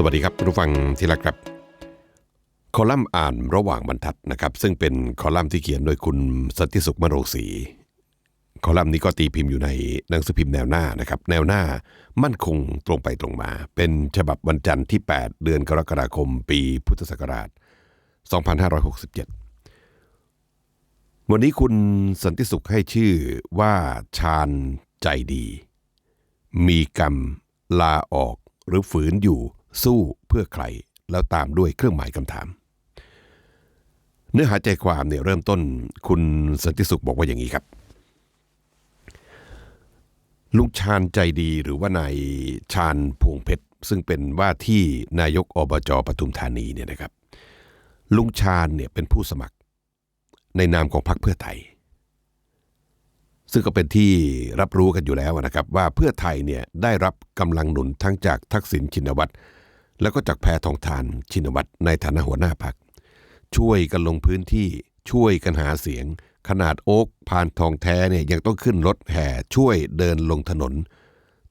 สวัสดีครับคุณผู้ฟังที่รักครับ คอลัมน์อ่านระหว่างบรรทัดนะครับ ซึ่งเป็นคอลัมน์ที่เขียนโดยคุณสันติสุขมโรศรีคอลัมน์นี้ก็ตีพิมพ์อยู่ในหนังสือพิมพ์แนวหน้านะครับ แนวหน้ามั่นคงตรงไปตรงมา เป็นฉบับวันจันทร์ที่ 8 เดือนกรกฎาคม ปีพุทธศักราช 2567 วันนี้คุณสันติสุขให้ชื่อว่าชาญใจดี มีกรรมลาออกหรือฝืนอยู่ สู้เพื่อใคร แล้วตามด้วยเครื่องหมายคำถาม เนื้อหาใจความเนี่ยเริ่มต้นคุณสันติสุขบอกว่าอย่างนี้ครับ ลุงชาญใจดีหรือว่านายชาญพวงเพชร ซึ่งเป็นว่าที่นายกอบจปทุมธานีเนี่ยนะครับ ลุงชาญเนี่ยเป็นผู้สมัคร ในนามของพรรคเพื่อไทยซึ่งก็เป็นที่รับรู้กันอยู่แล้วนะครับ ว่าเพื่อไทยเนี่ยได้รับกำลังหนุนทั้งจากทักษิณชินวัตร แล้วก็จากแพทองทานชินวัตรในฐานะหัวหน้าพรรคช่วยกันลงพื้นที่ช่วยกันหาเสียง ขนาดโอ๊กพานทองแท้เนี่ยยังต้องขึ้นรถแห่ ช่วยเดินลงถนน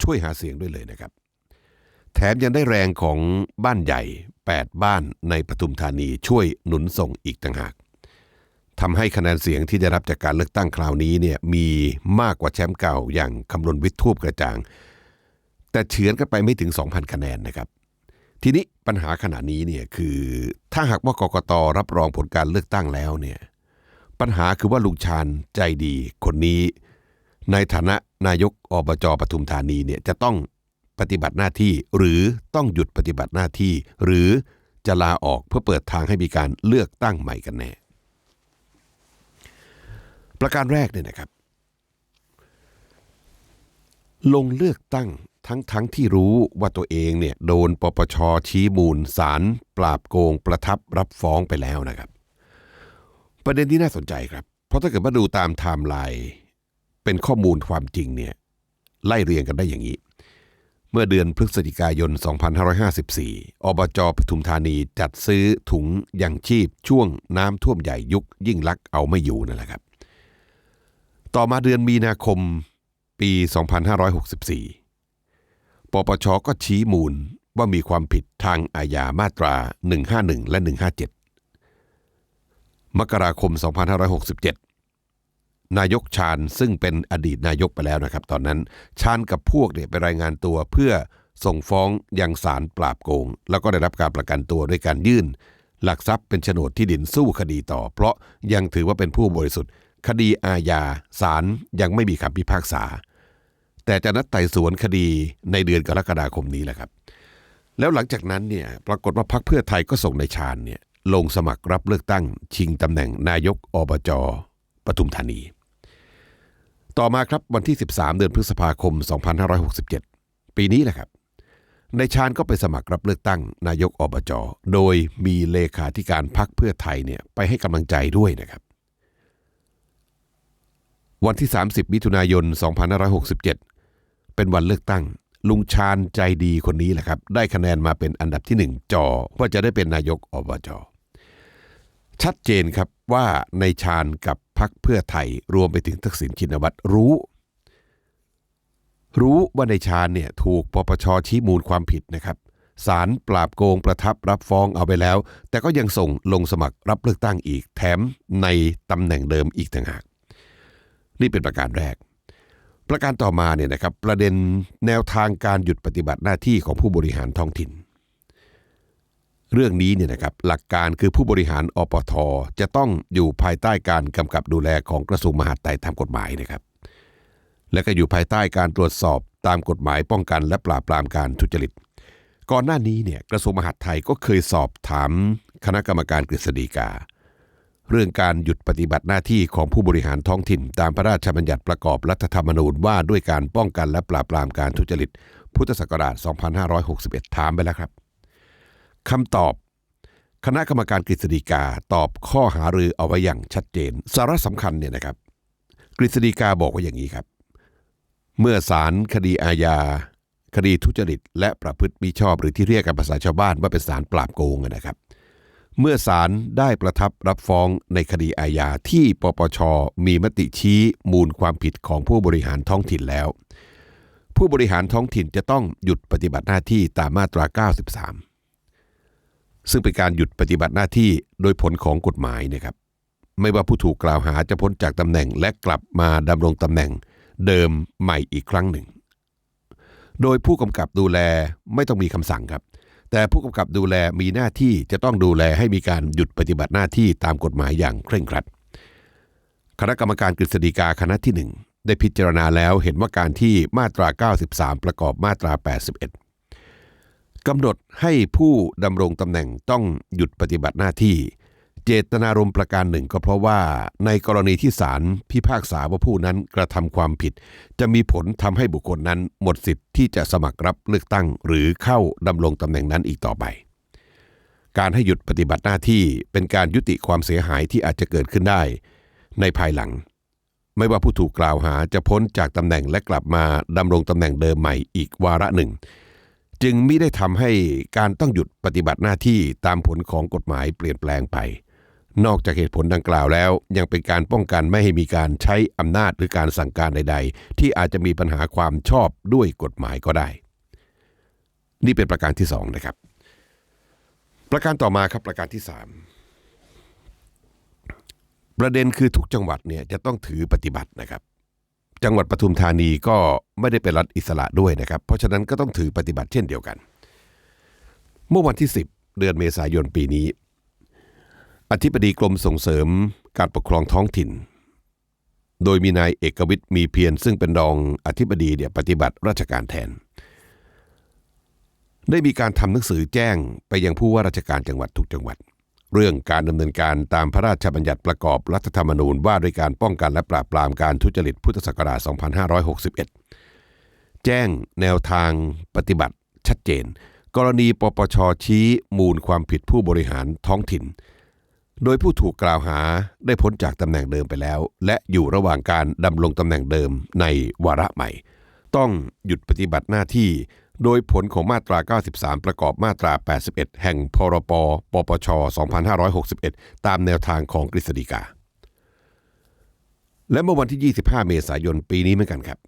ช่วยหาเสียงด้วยเลยนะครับ แถมยังได้แรงของบ้านใหญ่ 8 บ้านในปทุมธานีช่วยหนุนส่งอีกต่างหากทำให้คะแนนเสียงที่ได้รับจากการเลือกตั้งคราวนี้เนี่ยมีมากกว่าแชมป์เก่าอย่างคำนวณวิทย์ทูบกระจ่าง แต่เฉือนกันไปไม่ถึง 2,000 คะแนนนะครับ ทีนี้ปัญหาขณะนี้เนี่ยคือถ้าหากว่ากกตรับรองผลการเลือกตั้งแล้วเนี่ยปัญหาคือว่าลุงชาญใจดีคนนี้ ในฐานะนายกอบจปทุมธานีเนี่ยจะต้องปฏิบัติหน้าที่ หรือต้องหยุดปฏิบัติหน้าที่ หรือจะลาออกเพื่อเปิดทางให้มีการเลือกตั้งใหม่กันแน่ ประการแรกเนี่ยนะครับ ลงเลือกตั้ง ทั้งทั้งที่รู้ว่าตัวเองเนี่ยโดนปปชชี้มูลสารปราบโกงประทับรับฟ้องไปแล้วนะครับ ประเด็นที่น่าสนใจครับ เพราะถ้าเกิดมาดูตามไทม์ไลน์เป็นข้อมูลความจริงเนี่ยไล่เรียงกันได้อย่างนี้ เมื่อเดือนพฤศจิกายน 2554 อบจปทุมธานีจัดซื้อถุงยังชีพช่วงน้ำท่วมใหญ่ยุคยิ่งลักเอาไม่อยู่นั่นแหละครับ ต่อมาเดือนมีนาคมปี 2564 ปปชก็ชี้มูลว่ามีความผิดทางอาญามาตรา 151 และ 157 มกราคม 2567 นายกชาญซึ่งเป็นอดีตนายกไปแล้วนะครับ ตอนนั้นชาญกับพวกเนี่ยไปรายงานตัวเพื่อส่งฟ้องยังศาลปราบโกง แล้วก็ได้รับการประกันตัวด้วยการยื่น หลักทรัพย์เป็นโฉนดที่ดินสู้คดีต่อ เพราะยังถือว่าเป็นผู้บริสุทธิ์ คดีอาญาศาลยังไม่มีคำพิพากษา แต่จะนัดไต่สวนคดีในเดือนกรกฎาคมนี้แหละครับ แล้วหลังจากนั้นเนี่ยปรากฏว่าพรรคเพื่อไทยก็ส่งในายชาญเนี่ยลงสมัครรับเลือกตั้ง ชิงตำแหน่งนายกอบจปทุมธานี ต่อมาครับวันที่ 13 เดือนพฤษภาคม 2567 ปีนี้แหละครับนายชาญก็ไปสมัครรับเลือกตั้งนายกอบจโดยมีเลขาธิการพรรคเพื่อไทยเนี่ยไปให้กำลังใจด้วยนะครับ วันที่ 30 มิถุนายน 2567 เป็นวันเลือกตั้ง ลุงชาญใจดีคนนี้แหละครับ ได้คะแนนมาเป็นอันดับที่หนึ่งจอว่าจะได้เป็นนายกอบจชัดเจนครับว่าในชาญกับพักเพื่อไทยรวมไปถึงทักษิณชินวัตรรู้ รู้ว่าในชาญเนี่ยถูกปปชชี้มูลความผิดนะครับศาลปราบโกงประทับรับฟ้องเอาไปแล้ว แต่ก็ยังส่งลงสมัครรับเลือกตั้งอีก แถมในตำแหน่งเดิมอีกต่างหาก นี่เป็นประการแรก ประการต่อมาเนี่ยนะครับประเด็นแนวทางการหยุดปฏิบัติหน้าที่ของผู้บริหารท้องถิ่น เรื่องนี้เนี่ยนะครับหลักการคือผู้บริหารอปทจะต้องอยู่ภายใต้การกำกับดูแลของกระทรวงมหาดไทยตามกฎหมายนะครับ และก็อยู่ภายใต้การตรวจสอบตามกฎหมายป้องกันและปราบปรามการทุจริต ก่อนหน้านี้เนี่ยกระทรวงมหาดไทยก็เคยสอบถามคณะกรรมการกฤษฎีกา เรื่องการหยุดปฏิบัติหน้าที่ของผู้บริหารท้องถิ่น ตามพระราชบัญญัติประกอบรัฐธรรมนูญว่าด้วยการป้องกันและปราบปรามการทุจริต พุทธศักราช 2561 ถามไปแล้วครับคำตอบ คณะกรรมการกฤษฎีกาตอบข้อหารือเอาไว้อย่างชัดเจน สาระสำคัญเนี่ยนะครับ กฤษฎีกาบอกว่าอย่างนี้ครับ เมื่อศาลคดีอาญาคดีทุจริต และประพฤติมิชอบหรือที่เรียกกันภาษาชาวบ้านว่าเป็นศาลปราบโกงนะครับ เมื่อศาลได้ประทับรับฟ้องในคดีอาญาที่ปปชมีมติชี้มูลความผิดของผู้บริหารท้องถิ่นแล้ว ผู้บริหารท้องถิ่นจะต้องหยุดปฏิบัติหน้าที่ตามมาตรา 93 ซึ่งเป็นการหยุดปฏิบัติหน้าที่โดยผลของกฎหมายนะครับ ไม่ว่าผู้ถูกกล่าวหาจะพ้นจากตำแหน่งและกลับมาดำรงตำแหน่งเดิมใหม่อีกครั้งหนึ่ง โดยผู้กำกับดูแลไม่ต้องมีคำสั่งครับ แต่ผู้กำกับดูแลมีหน้าที่จะต้องดูแลให้มีการหยุดปฏิบัติหน้าที่ตามกฎหมายอย่างเคร่งครัด คณะกรรมการกฤษฎีกาคณะที่หนึ่งได้พิจารณาแล้วเห็นว่าการที่มาตรา 93 ประกอบมาตรา 81กำหนดให้ผู้ดำรงตำแหน่งต้องหยุดปฏิบัติหน้าที่ เจตนารมณ์ประการหนึ่งก็เพราะว่าในกรณีที่ศาลพิพากษาว่าผู้นั้นกระทำความผิด จะมีผลทำให้บุคคลนั้นหมดสิทธิ์ที่จะสมัครรับเลือกตั้ง หรือเข้าดำรงตำแหน่งนั้นอีกต่อไป การให้หยุดปฏิบัติหน้าที่เป็นการยุติความเสียหายที่อาจจะเกิดขึ้นได้ ในภายหลัง ไม่ว่าผู้ถูกกล่าวหาจะพ้นจากตำแหน่งและกลับมาดำรงตำแหน่งเดิมใหม่อีกวาระหนึ่งจึงไมิได้ทำให้การต้องหยุดปฏิบัติหน้าที่ตามผลของกฎหมายเปลี่ยนแปลงไป นอกจากเหตุผลดังกล่าวแล้ว ยังเป็นการป้องกันไม่ให้มีการใช้อำนาจหรือการสั่งการใด ๆ ที่อาจจะมีปัญหาความชอบด้วยกฎหมายก็ได้ นี่เป็นประการที่สองนะครับ ประการต่อมาครับประการที่สามประเด็นคือทุกจังหวัดเนี่ยจะต้องถือปฏิบัตินะครับ จังหวัดปทุมธานีก็ไม่ได้เป็นรัฐอิสระด้วยนะครับ เพราะฉะนั้นก็ต้องถือปฏิบัติเช่นเดียวกัน เมื่อวันที่ 10 เดือนเมษายนปีนี้ อธิบดีกรมส่งเสริมการปกครองท้องถิ่น โดยมีนายเอกวิทย์มีเพียรซึ่งเป็นรองอธิบดีเนี่ยปฏิบัติราชการแทน ได้มีการทำหนังสือแจ้งไปยังผู้ว่าราชการจังหวัดทุกจังหวัด เรื่องการดำเนินการตามพระราชบัญญัติประกอบรัฐธรรมนูญว่าด้วยการป้องกันและปราบปรามการทุจริตพุทธศักราช 2561 แจ้งแนวทางปฏิบัติชัดเจน กรณีปปชชี้มูลความผิดผู้บริหารท้องถิ่น โดยผู้ถูกกล่าวหาได้พ้นจากตำแหน่งเดิมไปแล้ว และอยู่ระหว่างการดำรงตำแหน่งเดิมในวาระใหม่ ต้องหยุดปฏิบัติหน้าที่ โดยผลของมาตรา 93 ประกอบมาตรา 81 แห่งพรปปปช 2561 ตามแนวทางของกฤษฎีกา และเมื่อวันที่ 25 เมษายนปีนี้เหมือนกันครับ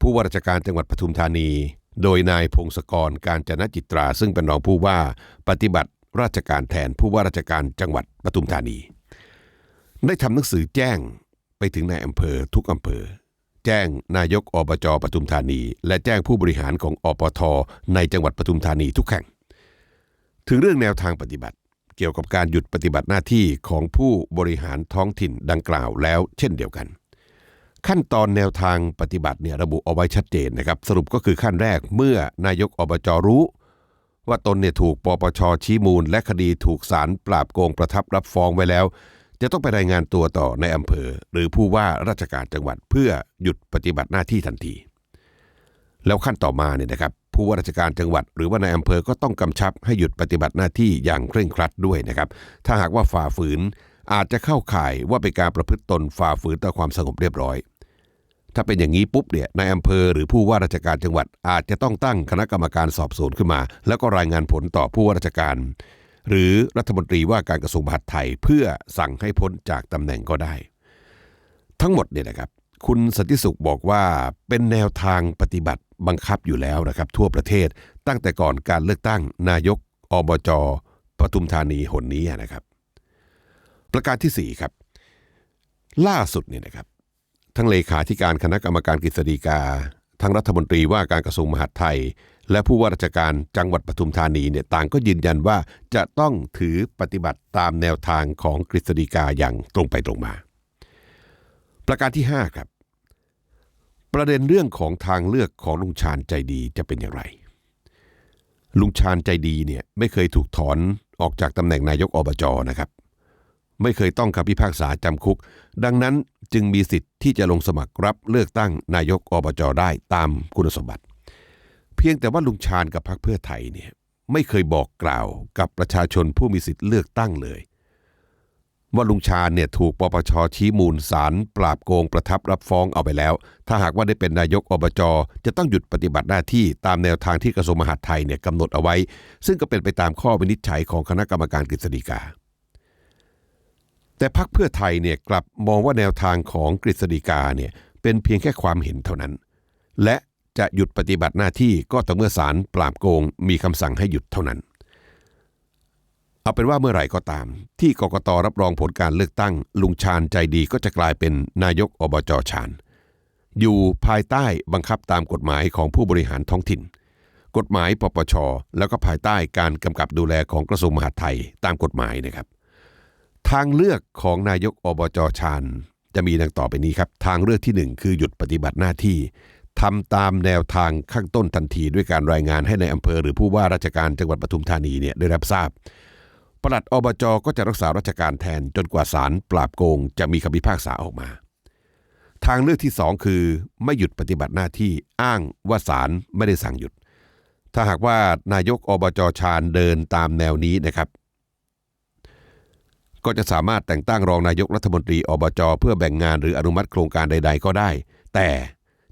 ผู้ว่าราชการจังหวัดปทุมธานีโดยนายพงศกรการจนจิตราซึ่งเป็นรองผู้ว่าปฏิบัติ ราชการแทนผู้ว่าราชการจังหวัดปทุมธานี ได้ทำหนังสือแจ้งไปถึงนายอำเภอทุกอำเภอ แจ้งนายกอบจปทุมธานี และแจ้งผู้บริหารของอปทในจังหวัดปทุมธานีทุกแห่ง ถึงเรื่องแนวทางปฏิบัติ เกี่ยวกับการหยุดปฏิบัติหน้าที่ของผู้บริหารท้องถิ่นดังกล่าวแล้ว เช่นเดียวกัน ขั้นตอนแนวทางปฏิบัติเนี่ยระบุเอาไว้ชัดเจนนะครับ สรุปก็คือขั้นแรกเมื่อนายกอบจรู้ ว่าตนเนี่ยถูกปปชชี้มูล และคดีถูกศาลปราบโกงประทับรับฟ้องไว้แล้ว จะต้องไปรายงานตัวต่อในอำเภอ หรือผู้ว่าราชการจังหวัดเพื่อหยุดปฏิบัติหน้าที่ทันที แล้วขั้นต่อมาเนี่ยนะครับผู้ว่าราชการจังหวัด หรือว่าในอำเภอก็ต้องกำชับให้หยุดปฏิบัติหน้าที่อย่างเคร่งครัดด้วยนะครับ ถ้าหากว่าฝ่าฝืนอาจจะเข้าข่ายว่าเป็นการประพฤติตนฝ่าฝืนต่อความสงบเรียบร้อย ถ้าเป็นอย่างนี้ปุ๊บเนี่ยในอำเภอหรือผู้ว่าราชการจังหวัดอาจจะต้องตั้งคณะกรรมการสอบสวนขึ้นมา แล้วก็รายงานผลต่อผู้ว่าราชการ หรือรัฐมนตรีว่าการกระทรวงมหาดไทยเพื่อสั่งให้พ้นจากตำแหน่งก็ได้ ทั้งหมดเนี่ยนะครับ คุณสันติสุขบอกว่าเป็นแนวทางปฏิบัติบังคับอยู่แล้วนะครับ ทั่วประเทศตั้งแต่ก่อนการเลือกตั้งนายกอบจปทุมธานีหนนี้นะครับ ประการที่สี่ครับ ล่าสุดเนี่ยนะครับ ทั้งเลขาธิการคณะกรรมการกฤษฎีกา ทั้งรัฐมนตรีว่าการกระทรวงมหาดไทย และผู้ว่าราชการจังหวัดปทุมธานีเนี่ยต่างก็ยืนยันว่าจะต้องถือปฏิบัติตามแนวทางของกฤษฎีกาอย่างตรงไปตรงมา ประการที่ 5 ครับ ประเด็นเรื่องของทางเลือกของลุงชาญใจดีจะเป็นอย่างไร ลุงชาญใจดีเนี่ยไม่เคยถูกถอนออกจากตำแหน่งนายกอบจนะครับ ไม่เคยต้องคำพิพากษาจำคุก ดังนั้นจึงมีสิทธิ์ที่จะลงสมัครรับเลือกตั้งนายกอบจได้ตามคุณสมบัติ เพียงแต่ว่าลุงชาญกับพรรคเพื่อไทยเนี่ยไม่เคยบอกกล่าวกับประชาชนผู้มีสิทธิ์เลือกตั้งเลย ว่าลุงชาญเนี่ยถูกปปชชี้มูลสารปราบโกงประทับรับฟ้องเอาไปแล้ว ถ้าหากว่าได้เป็นนายกอบจจะต้องหยุดปฏิบัติหน้าที่ตามแนวทางที่กระทรวงมหาดไทยเนี่ยกำหนดเอาไว้ ซึ่งก็เป็นไปตามข้อวินิจฉัยของคณะกรรมการกฤษฎีกา แต่พักเพื่อไทยเนี่ยกลับมองว่าแนวทางของกฤษฎีกาเนี่ยเป็นเพียงแค่ความเห็นเท่านั้น และจะหยุดปฏิบัติหน้าที่ก็ต่อเมื่อศาลปราบโกงมีคำสั่งให้หยุดเท่านั้น เอาเป็นว่าเมื่อไหร่ก็ตาม ที่กกตรับรองผลการเลือกตั้ง ลุงชาญใจดีก็จะกลายเป็นนายกอบจชาญอยู่ภายใต้บังคับตามกฎหมายของผู้บริหารท้องถิ่น กฎหมายปปช แล้วก็ภายใต้การกำกับดูแลของกระทรวงมหาดไทยตามกฎหมายนะครับ ทางเลือกของนายกอบจชาญจะมีดังต่อไปนี้ครับ ทางเลือกที่หนึ่งคือหยุดปฏิบัติหน้าที่ทำตามแนวทางข้างต้นทันทีด้วยการรายงานให้ในอำเภอ หรือผู้ว่าราชการจังหวัดปทุมธานีเนี่ยได้รับทราบปลัดอบจก็จะรักษาราชการแทนจนกว่าศาลปราบโกงจะมีคำพิพากษาออกมา ทางเลือกที่สองคือ ไม่หยุดปฏิบัติหน้าที่อ้างว่าศาลไม่ได้สั่งหยุด ถ้าหากว่านายกอบจชาญเดินตามแนวนี้นะครับ ก็จะสามารถแต่งตั้งรองนายกรัฐมนตรีอบจเพื่อแบ่งงานหรืออนุมัติโครงการใด ๆ ก็ได้ แต่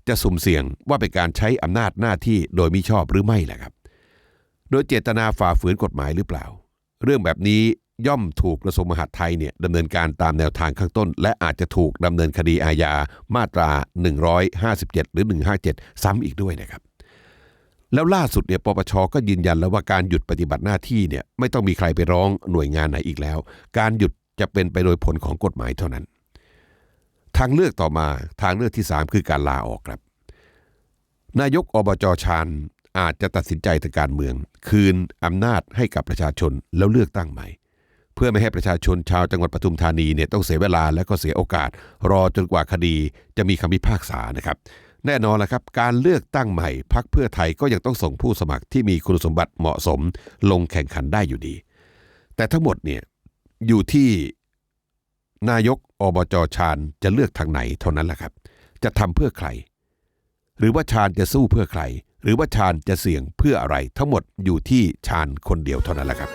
จะสุ่มเสี่ยงว่าเป็นการใช้อำนาจหน้าที่โดยมิชอบหรือไม่แหละครับ โดยเจตนาฝ่าฝืนกฎหมายหรือเปล่า เรื่องแบบนี้ย่อมถูกกระทรวงมหาดไทยเนี่ยดำเนินการตามแนวทางข้างต้น และอาจจะถูกดำเนินคดีอาญามาตรา 157 หรือ 157 ซ้ำอีกด้วยนะครับ แล้วล่าสุดเนี่ยปปชก็ยืนยันแล้วว่าการหยุดปฏิบัติหน้าที่เนี่ยไม่ต้องมีใครไปร้องหน่วยงานไหนอีกแล้ว การหยุดจะเป็นไปโดยผลของกฎหมายเท่านั้น ทางเลือกต่อมาทางเลือกที่ 3 คือการลาออกครับ นายกอบจชาญอาจจะตัดสินใจทางการเมือง คืนอำนาจให้กับประชาชนแล้วเลือกตั้งใหม่ เพื่อไม่ให้ประชาชนชาวจังหวัดปทุมธานีเนี่ยต้องเสียเวลาและก็เสียโอกาส รอจนกว่าคดีจะมีคำพิพากษานะครับ แน่นอนแล้วครับ การเลือกตั้งใหม่พักเพื่อไทยก็ยังต้องส่งผู้สมัครที่มีคุณสมบัติเหมาะสมลงแข่งขันได้อยู่ดี แต่ทั้งหมดเนี่ยอยู่ที่นายกอบจชาญจะเลือกทางไหนเท่านั้นแหละครับ จะทำเพื่อใคร หรือว่าชาญจะสู้เพื่อใคร หรือว่าชาญจะเสี่ยงเพื่ออะไร ทั้งหมดอยู่ที่ชาญคนเดียวเท่านั้นแหละครับ